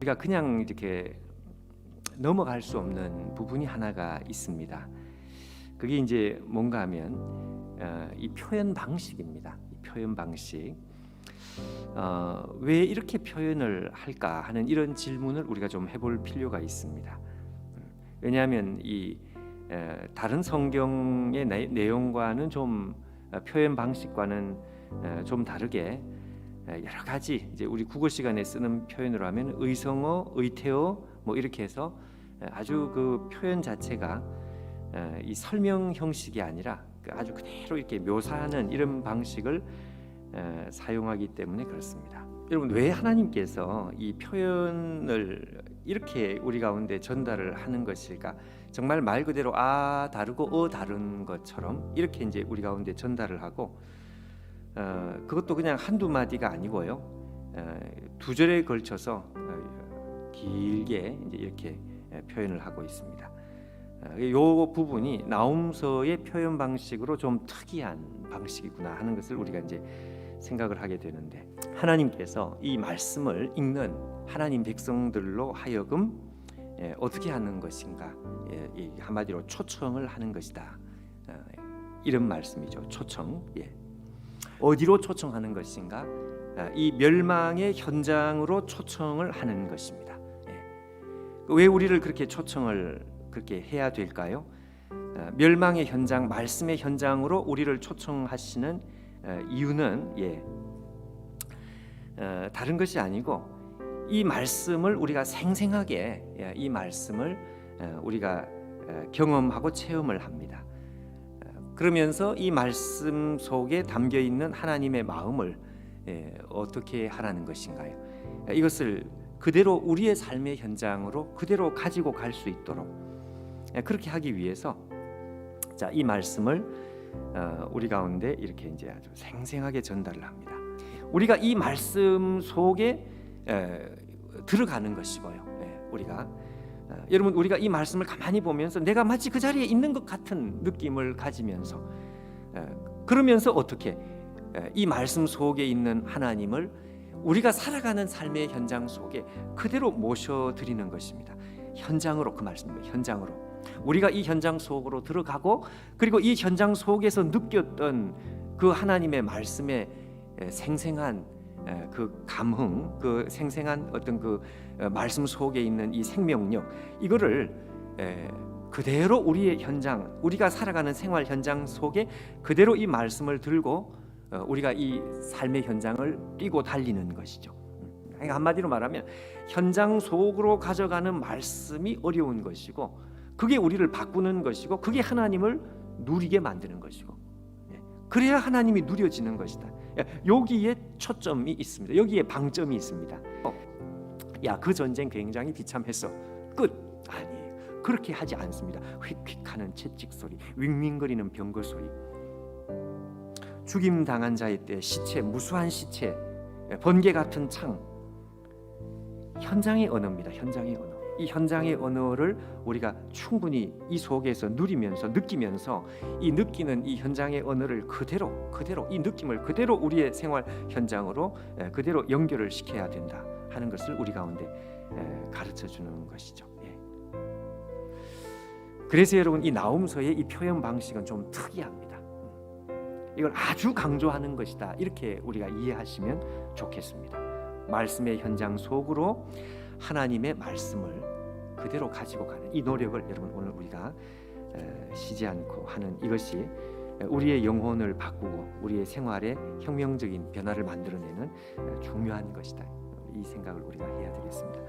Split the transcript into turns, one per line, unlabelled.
우리가 그냥 이렇게 넘어갈 수 없는 부분이 하나가 있습니다. 그게 이제 뭔가 하면 어, 이 표현 방식입니다. 이 표현 방식. 어, 왜 이렇게 표현을 할까 하는 이런 질문을 우리가 좀 해볼 필요가 있습니다. 음, 왜냐하면 이 에, 다른 성경의 내, 내용과는 좀 어, 표현 방식과는 어, 좀 다르게 에, 여러 가지 이제 우리 국어 시간에 쓰는 표현으로 하면 의성어, 의태어 뭐 이렇게 해서 에, 아주 그 표현 자체가 에, 이 설명 형식이 아니라 그 아주 그대로 이렇게 묘사하는 이런 방식을 에, 사용하기 때문에 그렇습니다. 여러분 왜 하나님께서 이 표현을 이렇게 우리 가운데 전달을 하는 것일까? 정말 말 그대로 아 다르고 어 다른 것처럼 이렇게 이제 우리 가운데 전달을 하고 어, 그것도 그냥 한두 마디가 아니고요. 어, 두 절에 걸쳐서 어, 길게 이제 이렇게 에, 표현을 하고 있습니다. 어, 이 부분이 나움서의 표현 방식으로 좀 특이한 방식이구나 하는 것을 우리가 이제 생각을 하게 되는데 하나님께서 이 말씀을 읽는 하나님 백성들로 하여금 예, 어떻게 하는 것인가 예, 이 한마디로 초청을 하는 것이다 어, 이런 말씀이죠 초청 예. 어디로 초청하는 것인가 아, 이 멸망의 현장으로 초청을 하는 것입니다 예. 왜 우리를 그렇게 초청을 그렇게 해야 될까요? 어, 멸망의 현장 말씀의 현장으로 우리를 초청하시는 어, 이유는 예, 어, 다른 것이 아니고 이 말씀을 우리가 생생하게 예, 이 말씀을 어, 우리가 어, 경험하고 체험을 합니다. 어, 그러면서 이 말씀 속에 담겨 있는 하나님의 마음을 예, 어떻게 하라는 것인가요? 예, 이것을 그대로 우리의 삶의 현장으로 그대로 가지고 갈 수 있도록 예, 그렇게 하기 위해서 자 이 말씀을 어, 우리 가운데 이렇게 이제 아주 생생하게 전달을 합니다. 우리가 이 말씀 속에 에, 들어가는 것이고요. 예, 우리가 어, 여러분 우리가 이 말씀을 가만히 보면서 내가 마치 그 자리에 있는 것 같은 느낌을 가지면서 에, 그러면서 어떻게 에, 이 말씀 속에 있는 하나님을 우리가 살아가는 삶의 현장 속에 그대로 모셔 드리는 것입니다. 현장으로 그 말씀입니다. 현장으로 우리가 이 현장 속으로 들어가고 그리고 이 현장 속에서 느꼈던 그 하나님의 말씀의 에, 생생한 에, 그 감흥, 그 생생한 어떤 그 어, 말씀 속에 있는 이 생명력 이거를 에, 그대로 우리의 현장, 우리가 살아가는 생활 현장 속에 그대로 이 말씀을 들고 어, 우리가 이 삶의 현장을 뛰고 달리는 것이죠. 그러니까 한마디로 말하면 현장 속으로 가져가는 말씀이 어려운 것이고 그게 우리를 바꾸는 것이고 그게 하나님을 누리게 만드는 것이고 예, 그래야 하나님이 누려지는 것이다. 예, 여기에 초점이 있습니다. 여기에 방점이 있습니다. 어, 야그 전쟁 굉장히 비참했어. 끝 아니에요. 그렇게 하지 않습니다. 휙휙하는 채찍 소리, 윙윙거리는 병거 소리, 죽임 당한 자의 때 시체 무수한 시체, 예, 번개 같은 창, 현장의 언어입니다. 현장의 언어. 이 현장의 언어를 우리가 충분히 이 속에서 누리면서 느끼면서 이 느끼는 이 현장의 언어를 그대로 그대로 이 느낌을 그대로 우리의 생활 현장으로 에, 그대로 연결을 시켜야 된다 하는 것을 우리 가운데 에, 가르쳐 주는 것이죠. 예. 그래서 여러분 이 나움서의 이 표현 방식은 좀 특이합니다. 음. 이걸 아주 강조하는 것이다 이렇게 우리가 이해하시면 좋겠습니다. 말씀의 현장 속으로 하나님의 말씀을 그대로 가지고 가는 이 노력을 여러분 오늘 우리가 에, 쉬지 않고 하는 이것이 에, 우리의 영혼을 바꾸고 우리의 생활에 혁명적인 변화를 만들어내는 에, 중요한 것이다. 이 생각을 우리가 해야 되겠습니다.